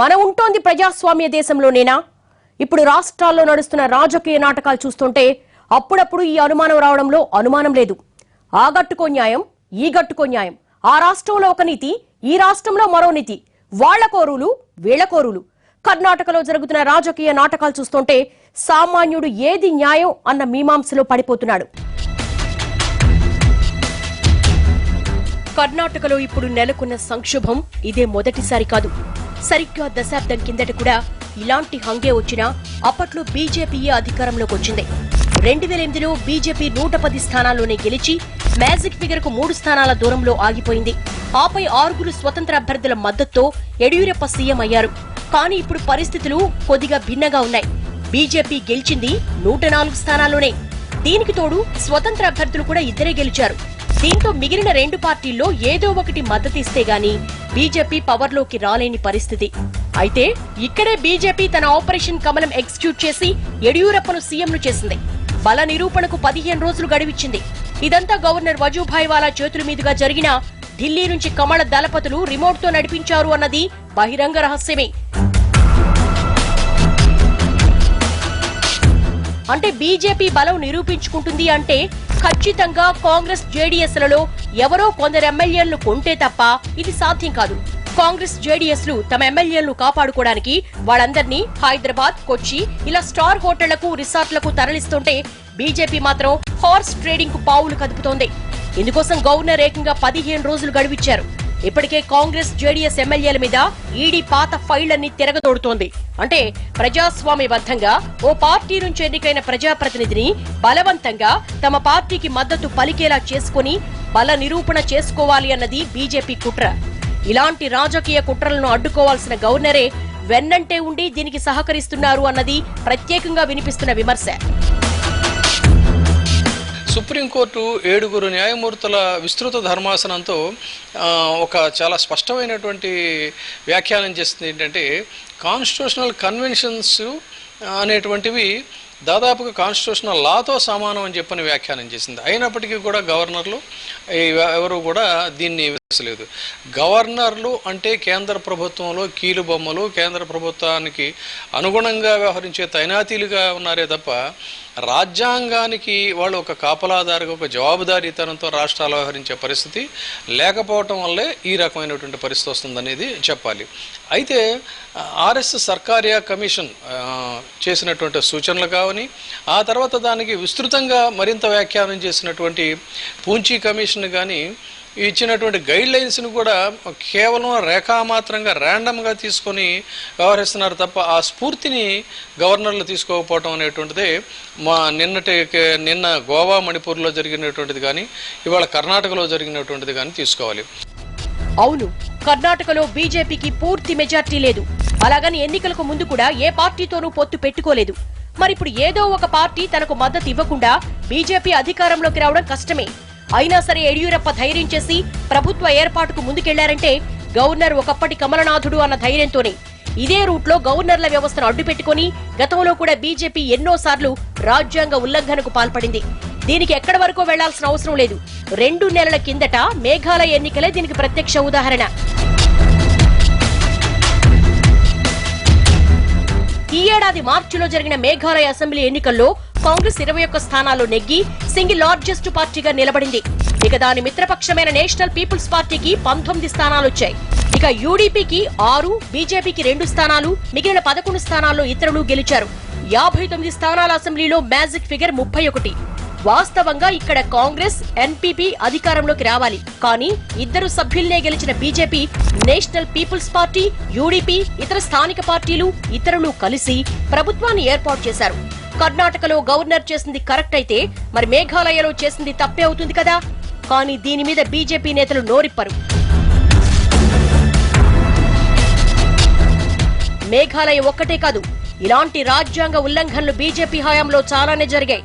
మన ఉంటోంది ప్రజాస్వామ్య దేశంలోనేనా? ఇప్పుడు రాష్ట్రాల్లో నడుస్తున్న రాజకీయ నాటకాలు చూస్తుంటే అప్పుడప్పుడు ఈ అనుమానం రావడంలో అనుమానం లేదు. ఆ గట్టుకో న్యాయం ఈ గట్టుకో న్యాయం. ఆ రాష్ట్రంలో ఒక నీతి ఈ రాష్ట్రంలో మరో నీతి. వాళ్ళ కోరులు వీళ్ళ కోరులు కర్ణాటకలో జరుగుతున్న రాజకీయ నాటకాలు చూస్తుంటే సామాన్యుడు ఏది న్యాయం అన్న మీమాంసలో పడిపోతున్నాడు. కర్ణాటకలో ఇప్పుడు నెలకొన్న సంక్షోభం ఇదే మొదటిసారి కాదు. సరిగ్గా దశాబ్దం కిందట కూడా ఇలాంటి హంగే వచ్చినా అప్పట్లో బీజేపీయే అధికారంలోకి వచ్చింది. రెండు వేల ఎనిమిదిలో బీజేపీ నూట పది స్థానాల్లోనే గెలిచి మ్యాజిక్ ఫిగర్కు మూడు స్థానాల దూరంలో ఆగిపోయింది. ఆపై ఆరుగురు స్వతంత్ర అభ్యర్థుల మద్దతుతో యడియూరప్ప సీఎం అయ్యారు. కానీ ఇప్పుడు పరిస్థితులు కొద్దిగా భిన్నగా ఉన్నాయి. బీజేపీ గెలిచింది నూట నాలుగు స్థానాల్లోనే. దీనికి తోడు స్వతంత్ర అభ్యర్థులు కూడా ఇద్దరే గెలిచారు. దీంతో మిగిలిన రెండు పార్టీల్లో ఏదో ఒకటి మద్దతిస్తే గాని బీజేపీ పవర్లోకి రాలేని పరిస్థితి. అయితే ఇక్కడే బీజేపీ తన ఆపరేషన్ కమలం ఎగ్జిక్యూట్ చేసి యడియూరప్పను సీఎంను చేసింది. బల నిరూపణకు పదిహేను రోజులు గడివిచ్చింది. ఇదంతా గవర్నర్ వజూభాయ్ వాలా చేతుల మీదుగా జరిగిన ఢిల్లీ నుంచి కమల దళపతులు రిమోట్తో నడిపించారు అన్నది బహిరంగ రహస్యమే. అంటే బీజేపీ బలం నిరూపించుకుంటుంది అంటే ఖచ్చితంగా కాంగ్రెస్ జేడీఎస్లలో ఎవరో కొందరు ఎమ్మెల్యేలను కొంటే తప్ప ఇది సాధ్యం కాదు. కాంగ్రెస్ జేడీఎస్లు తమ ఎమ్మెల్యేలను కాపాడుకోవడానికి వాళ్ళందరినీ హైదరాబాద్ కొచ్చి ఇలా స్టార్ హోటళ్ళకు రిసార్ట్లకు తరలిస్తుంటే బీజేపీ మాత్రం హార్స్ ట్రేడింగ్కు పావులు కదుపుతోంది. ఇందుకోసం గవర్నర్ ఏకంగా పదిహేను రోజులు గడువిచ్చారు. ఇప్పటికే కాంగ్రెస్ జేడీఎస్ ఎమ్మెల్యేల మీద ఈడీ పాత ఫైళ్ళన్నీ తిరగదోడుతోంది. అంటే ప్రజాస్వామ్యబద్ధంగా ఓ పార్టీ నుంచి ఎన్నికైన ప్రజాప్రతినిధిని బలవంతంగా తమ పార్టీకి మద్దతు పలికేలా చేసుకుని బల నిరూపణ చేసుకోవాలి అన్నది బీజేపీ కుట్ర. ఇలాంటి రాజకీయ కుట్రలను అడ్డుకోవాల్సిన గవర్నరే వెన్నంటే ఉండి దీనికి సహకరిస్తున్నారు అన్నది ప్రత్యేకంగా వినిపిస్తున్న విమర్శ. సుప్రీంకోర్టు ఏడుగురు న్యాయమూర్తుల విస్తృత ధర్మాసనంతో ఒక చాలా స్పష్టమైనటువంటి వ్యాఖ్యానం చేస్తుంది ఏంటంటే కాన్స్టిట్యూషనల్ కన్వెన్షన్స్ అనేటువంటివి దాదాపుగా కాన్స్టిట్యూషనల్ లాతో సమానం అని చెప్పని వ్యాఖ్యానం చేసింది. అయినప్పటికీ కూడా గవర్నర్లు ఎవరు కూడా దీన్ని విమర్శలేదు. గవర్నర్లు అంటే కేంద్ర ప్రభుత్వంలో కీలుబొమ్మలు కేంద్ర ప్రభుత్వానికి అనుగుణంగా వ్యవహరించే తైనాతీలుగా ఉన్నారే తప్ప రాజ్యాంగానికి వాళ్ళు ఒక కాపలాదారుగా ఒక జవాబుదారీతనంతో రాష్ట్రాలు వ్యవహరించే పరిస్థితి లేకపోవటం వల్లే ఈ రకమైనటువంటి పరిస్థితి వస్తుందనేది చెప్పాలి. అయితే ఆర్ఎస్ సర్కారియా కమిషన్ చేసినటువంటి సూచనలు కావని ఆ తర్వాత దానికి విస్తృతంగా మరింత వ్యాఖ్యానం చేసినటువంటి పూంచి కమిషన్ కానీ ఇచ్చినటువంటి గైడ్ లైన్స్ని కూడా కేవలం రేఖామాత్రంగా ర్యాండమ్గా తీసుకొని వ్యవహరిస్తున్నారు తప్ప ఆ స్ఫూర్తిని గవర్నర్లు తీసుకోకపోవటం అనేటువంటిది మా నిన్నటి నిన్న గోవా మణిపూర్లో జరిగినటువంటిది కానీ ఇవాళ కర్ణాటకలో జరిగినటువంటిది కానీ తీసుకోవాలి. అవును కర్ణాటకలో బీజేపీకి పూర్తి మెజార్టీ లేదు. అలాగని ఎన్నికలకు ముందు కూడా ఏ పార్టీతోనూ పొత్తు పెట్టుకోలేదు. మరిప్పుడు ఏదో ఒక పార్టీ తనకు మద్దతు ఇవ్వకుండా బీజేపీ అధికారంలోకి రావడం కష్టమే. అయినా సరే యడియూరప్ప ధైర్యం చేసి ప్రభుత్వ ఏర్పాటుకు ముందుకెళ్ళారంటే గవర్నర్ ఒకప్పటి కమలనాథుడు అన్న ధైర్యంతోనే. ఇదే రూట్లో గవర్నర్ల వ్యవస్థను అడ్డుపెట్టుకుని గతంలో కూడా బీజేపీ ఎన్నోసార్లు రాజ్యాంగ ఉల్లంఘనకు పాల్పడింది. దీనికి ఎక్కడి వరకు వెళ్ళాల్సిన అవసరం లేదు. రెండు నెలల కిందట మేఘాలయ ఎన్నికలే దీనికి ప్రత్యక్ష ఉదాహరణ. ఈ ఏడాది మార్చిలో జరిగిన మేఘాలయ అసెంబ్లీ ఎన్నికల్లో కాంగ్రెస్ ఇరవై ఒక్క స్థానాలు నెగ్గి సింగిల్ లార్జెస్ట్ పార్టీగా నిలబడింది. ఇక దాని మిత్రపక్షమైన నేషనల్ పీపుల్స్ పార్టీకి పంతొమ్మిది స్థానాలు వచ్చాయి. ఇక యూడీపీకి ఆరు బీజేపీకి రెండు స్థానాలు మిగిలిన పదకొండు స్థానాల్లో ఇతరులు గెలిచారు. యాభై తొమ్మిది స్థానాల అసెంబ్లీలో మ్యాజిక్ ఫిగర్ ముప్పై ఒకటి. వాస్తవంగా ఇక్కడ కాంగ్రెస్ ఎన్పీపీ అధికారంలోకి రావాలి. కానీ ఇద్దరు సభ్యుల్నే గెలిచిన BJP national people's party UDP ఇతర స్థానిక పార్టీలు ఇతరులు కలిసి ప్రభుత్వాన్ని ఏర్పాటు చేశారు. కర్ణాటకలో గవర్నర్ చేసింది కరెక్ట్ అయితే మరి మేఘాలయలో చేసింది తప్పే అవుతుంది కదా? కానీ దీని మీద బీజేపీ నేతలు నోరిప్పరు. మేఘాలయ ఒక్కటే కాదు ఇలాంటి రాజ్యాంగ ఉల్లంఘనలు బీజేపీ హయాంలో చాలానే జరిగాయి.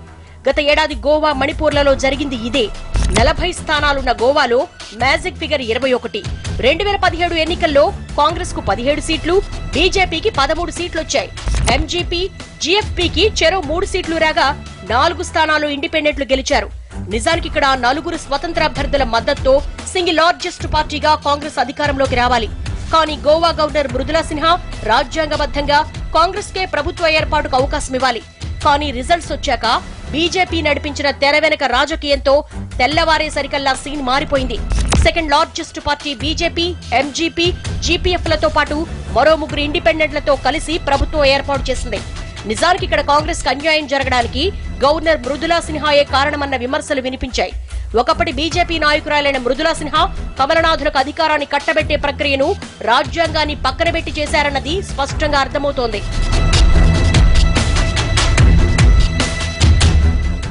గత ఏడాది గోవా మణిపూర్లలో జరిగింది ఇదే. నలభై స్థానాలున్న గోవాలో మ్యాజిక్ ఫిగర్ ఇరవై ఒకటి. రెండు వేల పదిహేడు ఎన్నికల్లో కాంగ్రెస్కు పదిహేడు సీట్లు బీజేపీకి పదమూడు సీట్లు వచ్చాయి ఎంజీపీ జీఎఫ్పీకి చెరో మూడు సీట్లు రాగా నాలుగు స్థానాలు ఇండిపెండెంట్లు గెలిచారు. నిజానికి ఇక్కడ నలుగురు స్వతంత్ర అభ్యర్థుల మద్దతుతో సింగిల్ లార్జెస్ట్ పార్టీగా కాంగ్రెస్ అధికారంలోకి రావాలి. కానీ గోవా గవర్నర్ మృదులా సిన్హా రాజ్యాంగబద్ధంగా కాంగ్రెస్ కే ప్రభుత్వ ఏర్పాటుకు అవకాశం ఇవ్వాలి. కానీ రిజల్ట్స్ వచ్చాక బీజేపీ నడిపించిన తెర వెనక రాజకీయంతో తెల్లవారేసరికల్లా సీన్ మారిపోయింది. Second largest party BJP MGP జీపీఎఫ్లతో పాటు మరో ముగ్గురు ఇండిపెండెంట్లతో కలిసి ప్రభుత్వం ఏర్పాటు చేసింది. నిజానికి ఇక్కడ కాంగ్రెస్కు అన్యాయం జరగడానికి గవర్నర్ మృదులా సిన్హాయే కారణమన్న విమర్శలు వినిపించాయి. ఒకప్పటి బీజేపీ నాయకురాలైన మృదులా సిన్హా కమలనాథులకు అధికారాన్ని కట్టబెట్టే ప్రక్రియను రాజ్యాంగాన్ని పక్కనబెట్టి చేశారన్నది స్పష్టంగా అర్థమవుతోంది.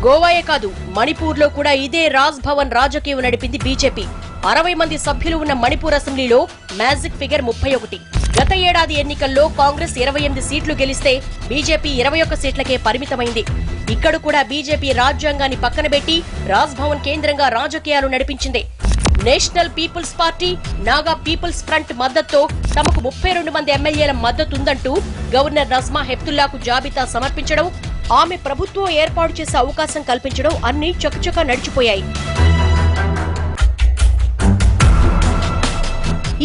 గోవాయే కాదు మణిపూర్లో కూడా ఇదే రాజ్ భవన్ రాజకీయం నడిపింది బీజేపీ. అరవై మంది సభ్యులు ఉన్న మణిపూర్ అసెంబ్లీలో మ్యాజిక్ ఫిగర్ ముప్పై ఒకటి. గత ఏడాది ఎన్నికల్లో కాంగ్రెస్ ఇరవై ఎనిమిది సీట్లు గెలిస్తే బీజేపీ ఇరవై ఒక్క సీట్లకే పరిమితమైంది. ఇక్కడ కూడా బీజేపీ రాజ్యాంగాన్ని పక్కనబెట్టి రాజ్ భవన్ కేంద్రంగా రాజకీయాలు నడిపించింది. National people's party Naga people's front మద్దతుతో తమకు ముప్పై రెండు మంది ఎమ్మెల్యేల మద్దతుందంటూ గవర్నర్ నజ్మా హెప్తుల్లాకు జాబితా సమర్పించడం ఆమె ప్రభుత్వం ఏర్పాటు చేసే అవకాశం కల్పించడం అన్ని చకచకా నడిచిపోయాయి.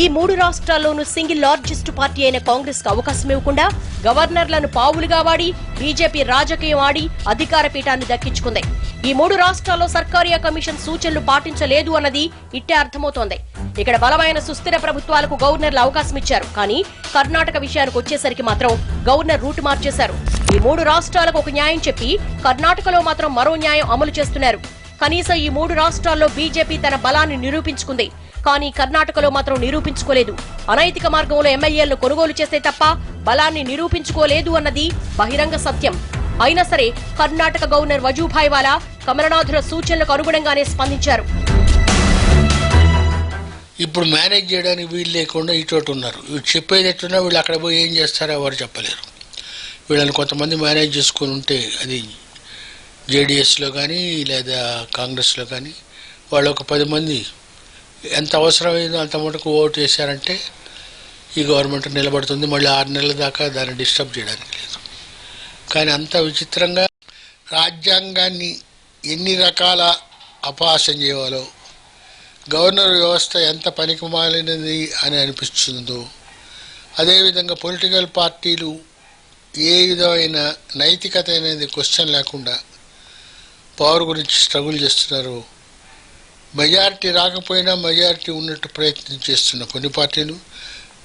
ఈ మూడు రాష్ట్రాల్లోనూ సింగిల్ లార్జెస్ట్ పార్టీ అయిన కాంగ్రెస్కు అవకాశం ఇవ్వకుండా గవర్నర్లను పావులుగా వాడి బీజేపీ రాజకీయం ఆడి అధికార పీఠాన్ని దక్కించుకుంది. ఈ మూడు రాష్ట్రాల్లో సర్కారియా కమిషన్ సూచనలు పాటించలేదు అన్నది ఇట్టే అర్థమవుతోంది. ఇక్కడ బలమైన సుస్థిర ప్రభుత్వాలకు గవర్నర్లు అవకాశం ఇచ్చారు. కానీ కర్ణాటక విషయానికి వచ్చేసరికి మాత్రం గవర్నర్ రూట్ మార్చేశారు. ఈ మూడు రాష్ట్రాలకు ఒక న్యాయం చెప్పి కర్ణాటకలో మాత్రం మరో న్యాయం అమలు చేస్తున్నారు. కనీసం ఈ మూడు రాష్ట్రాల్లో బీజేపీ తన బలాన్ని నిరూపించుకుంది. కానీ కర్ణాటకలో మాత్రం నిరూపించుకోలేదు. అనైతిక మార్గంలో ఎమ్మెల్యేలను కొనుగోలు చేస్తే తప్ప బలాన్ని నిరూపించుకోలేదు అన్నది బహిరంగ సత్యం. అయినా సరే కర్ణాటక గవర్నర్ వజూభాయ్ వాలా కమలనాథుల సూచనలకు అనుగుణంగానే స్పందించారు. ఇప్పుడు మేనేజ్ చేయడానికి వీలు లేకుండా ఇటు ఉన్నారు. చెప్పేది ఎట్టున్నా వీళ్ళు అక్కడ పోయి ఏం చేస్తారో ఎవరు చెప్పలేరు. వీళ్ళని కొంతమంది మేనేజ్ చేసుకొని ఉంటే అది జేడిఎస్లో కానీ లేదా కాంగ్రెస్లో కానీ వాళ్ళు ఒక పది మంది ఎంత అవసరమైందో అంత మటుకు ఓటు వేశారంటే ఈ గవర్నమెంట్ నిలబడుతుంది. మళ్ళీ ఆరు నెలల దాకా దాన్ని డిస్టర్బ్ చేయడానికి లేదు. కానీ అంత విచిత్రంగా రాజ్యాంగాన్ని ఎన్ని రకాల అపహాసం చేయాలో గవర్నర్ వ్యవస్థ ఎంత పనికి మాలినది అని అనిపిస్తుందో అదేవిధంగా పొలిటికల్ పార్టీలు ఏ విధమైన నైతికత అనేది క్వశ్చన్ లేకుండా పవర్ గురించి స్ట్రగుల్ చేస్తున్నారు. మెజారిటీ రాకపోయినా మెజారిటీ ఉన్నట్టు ప్రయత్నం చేస్తున్న కొన్ని పార్టీలు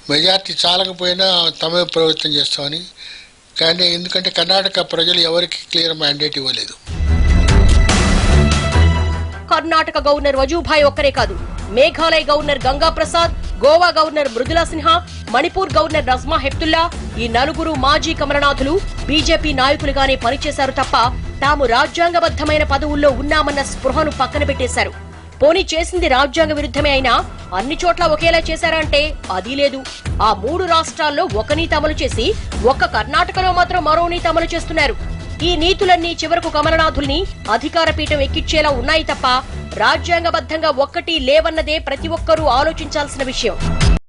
మెజారిటీ చాలకపోయినా తమే ప్రయత్నం చేస్తామని కానీ ఎందుకంటే కర్ణాటక ప్రజలు ఎవరికి క్లియర్ మ్యాండేట్ ఇవ్వలేదు. కర్ణాటక గవర్నర్ వజూభాయ్ ఒక్కరే కాదు Meghalaya governor Ganga Prasad Goa governor Mridula Sinha Manipur governor Najma Heptulla ఈ నలుగురు మాజీ కమలనాథులు బీజేపీ నాయకులుగానే పనిచేశారు తప్ప తాము రాజ్యాంగబద్ధమైన పదవుల్లో ఉన్నామన్న స్పృహను పక్కన పెట్టేశారు. పోనీ చేసింది రాజ్యాంగ విరుద్ధమే అయినా అన్ని చోట్ల ఒకేలా చేశారంటే అది లేదు. ఆ మూడు రాష్ట్రాల్లో ఒక నీతి అమలు చేసి ఒక్క కర్ణాటకలో మాత్రం మరో నీతి అమలు చేస్తున్నారు. ఈ నీతులన్నీ చివరకు కమలనాథుల్ని అధికార పీఠం ఎక్కిచ్చేలా ఉన్నాయి తప్ప రాజ్యాంగబద్ధంగా ఒక్కటి లేవన్నదే ప్రతి ఒక్కరూ ఆలోచించాల్సిన విషయం.